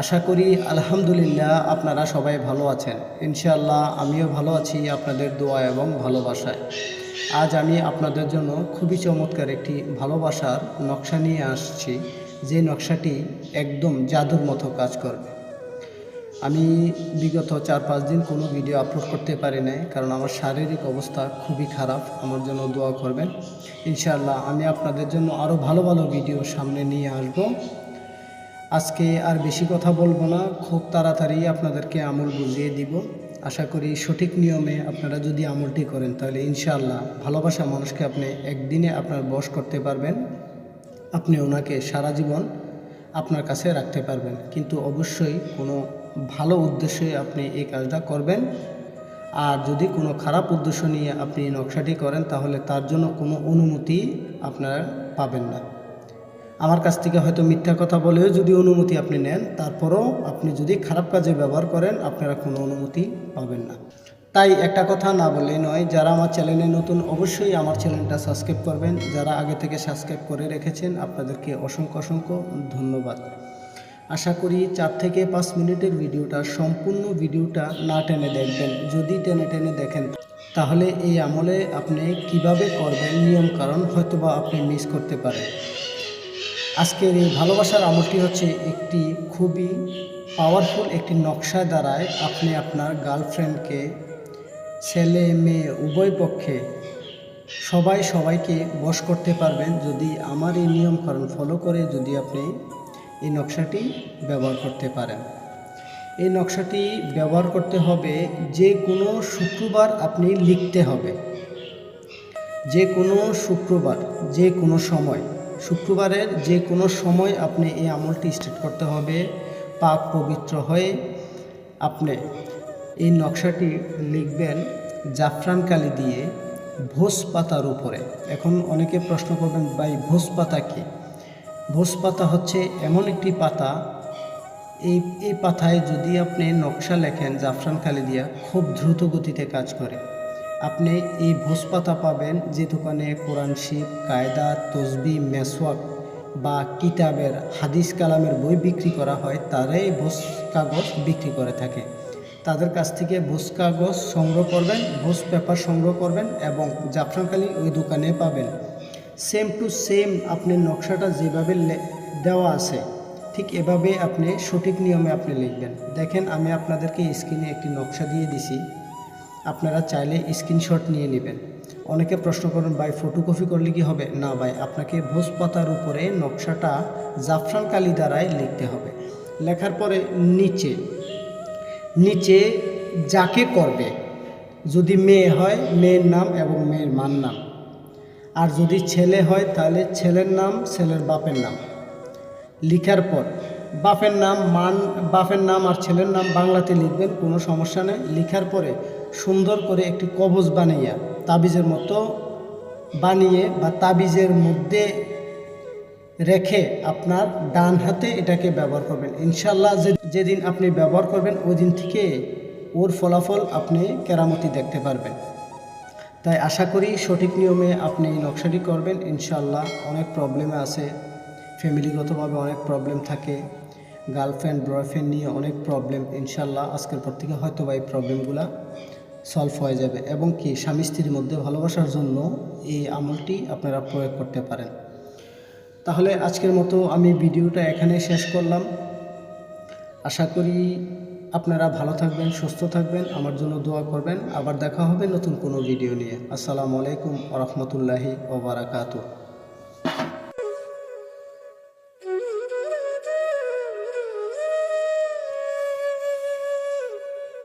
আশা করি আলহামদুলিল্লাহ আপনারা সবাই ভালো আছেন। ইনশাআল্লাহ আমিও ভালো আছি আপনাদের দোয়া এবং ভালোবাসায়। আজ আমি আপনাদের জন্য খুবই চমৎকার একটি ভালোবাসার নকশা নিয়ে আসছি। যে নকশাটি একদম জাদুর মতো কাজ করবে। আমি বিগত চার পাঁচ দিন কোনো ভিডিও আপলোড করতে পারি নাই, কারণ আমার শারীরিক অবস্থা খুবই খারাপ। আমার জন্য দোয়া করবেন। ইনশাআল্লাহ আমি আপনাদের জন্য আরও ভালো ভালো ভিডিও সামনে নিয়ে আসব। আজকে আর বেশি কথা বলব না, খুব তাড়াতাড়ি আপনাদেরকে আমল বুঝিয়ে দিব। আশা করি সঠিক নিয়মে আপনারা যদি আমলটি করেন, তাহলে ইনশাআল্লাহ ভালোবাসা মানুষকে আপনি একদিনে আপনার বশ করতে পারবেন। আপনি ওনাকে সারা জীবন আপনার কাছে রাখতে পারবেন। কিন্তু অবশ্যই কোনো ভালো উদ্দেশ্যে আপনি এই কাজটা করবেন। আর যদি কোনো খারাপ উদ্দেশ্য নিয়ে আপনি নকশাটি করেন, তাহলে তার জন্য কোনো অনুমতি আপনারা পাবেন না। আমার কাছ থেকে হয়তো মিথ্যা কথা বলেও যদি অনুমতি আপনি নেন, তারপরও আপনি যদি খারাপ কাজে ব্যবহার করেন, আপনারা কোনো অনুমতি পাবেন না। তাই একটা কথা না বললেই নয়, যারা আমার চ্যানেলে নতুন অবশ্যই আমার চ্যানেলটা সাবস্ক্রাইব করবেন। যারা আগে থেকে সাবস্ক্রাইব করে রেখেছেন, আপনাদেরকে অসংখ্য অসংখ্য ধন্যবাদ। আশা করি চার থেকে পাঁচ মিনিটের ভিডিওটা, সম্পূর্ণ ভিডিওটা না টেনে দেখবেন। যদি টেনে টেনে দেখেন, তাহলে এই আমলে আপনি কীভাবে করবেন নিয়ম কারণ হয়তোবা আপনি মিস করতে পারেন। আজকের এই ভালোবাসার আমলটি হচ্ছে একটি খুবই পাওয়ারফুল একটি নকশা দ্বারায় আপনি আপনার গার্লফ্রেন্ডকে ছেলে, মেয়ে, উভয় পক্ষে সবাই সবাইকে বশ করতে পারবেন যদি আমার এই নিয়মকরণ ফলো করে যদি আপনি এই নকশাটি ব্যবহার করতে পারেন। এই নকশাটি ব্যবহার করতে হবে যে কোনো শুক্রবার আপনি লিখতে হবে। যে কোনো শুক্রবার, যে কোনো সময়। শুক্রবারের যে কোনো সময় আপনি এই আমলটি স্টার্ট করতে হবে। পাক পবিত্র হয়ে আপনি এই নকশাটি লিখবেন জাফরান কালি দিয়ে ভোজ পাতার উপরে। এখন অনেকে প্রশ্ন করবেন, ভাই, ভোজ পাতা কী? ভোজ পাতা হচ্ছে এমন একটি পাতা, এই এই পাতায় যদি আপনি নকশা লেখেন জাফরান কালি দিয়া, খুব দ্রুত গতিতে কাজ করে। আপনি এই ভোজ পাতা পাবেন যে দোকানে কোরআন শিব কায়দা, তসবি, মেসওয়াক বা কিতাবের হাদিস কালামের বই বিক্রি করা হয়, তারাই ভোজ কাগজ বিক্রি করে থাকে। তাদের কাছ থেকে ভোজ কাগজ সংগ্রহ করবেন, ভোজ পেপার সংগ্রহ করবেন এবং জাফরানকালি ওই দোকানে পাবেন। সেম টু সেম আপনি নকশাটা যেভাবে দেওয়া আছে, ঠিক এভাবে আপনি সঠিক নিয়মে আপনি লিখবেন। দেখেন আমি আপনাদেরকে স্ক্রিনে একটি নকশা দিয়ে দিছি। আপনারা চাইলে স্ক্রিনশট নিয়ে নেবেন। অনেকে প্রশ্ন করেন, ভাই ফটোকপি করলে কি হবে? না, ভাই, আপনাকে ভোজ পাতার উপরে নকশাটা জাফরান কালি দ্বারাই লিখতে হবে। লেখার পরে নিচে নিচে যাকে করবে, যদি মেয়ে হয়, মেয়ের নাম এবং মেয়ের মার নাম। আর যদি ছেলে হয়, তাহলে ছেলের নাম, ছেলের বাপের নাম। লিখার পর বাপের নাম মান, বাপের নাম আর ছেলের নাম বাংলাতে লিখবেন, কোনো সমস্যা নেই। লিখার পরে সুন্দর করে একটি কবজ বানাইয়া তাবিজের মতো বানিয়ে বা তাবিজের মধ্যে রেখে আপনার ডান হাতে এটাকে ব্যবহার করবেন। ইনশাল্লাহ যে যেদিন আপনি ব্যবহার করবেন, ওই দিন থেকে ওর ফলাফল আপনি কেরামতি দেখতে পারবেন। তাই আশা করি সঠিক নিয়মে আপনি নকশাটি করবেন। ইনশাল্লাহ অনেক প্রবলেমে আছে। ফ্যামিলিগতভাবে অনেক প্রবলেম থাকে। গার্লফ্রেন্ড, বয়ফ্রেন্ড নিয়ে অনেক প্রবলেম ইনশাল্লাহ আজকের পর থেকে হয়তো বা এই প্রবলেমগুলো সলভ হয়ে যাবে। এবং কি, স্বামী স্ত্রীর মধ্যে ভালোবাসার জন্য এই আমলটি আপনারা প্রয়োগ করতে পারেন। তাহলে আজকের মতো আমি ভিডিওটা এখানে শেষ করলাম। আশা করি আপনারা ভালো থাকবেন, সুস্থ থাকবেন, আমার জন্য দোয়া করবেন। আবার দেখা হবে নতুন কোনো ভিডিও নিয়ে। আসসালামু আলাইকুম ওরহমতুল্লাহি ওবরাকাতু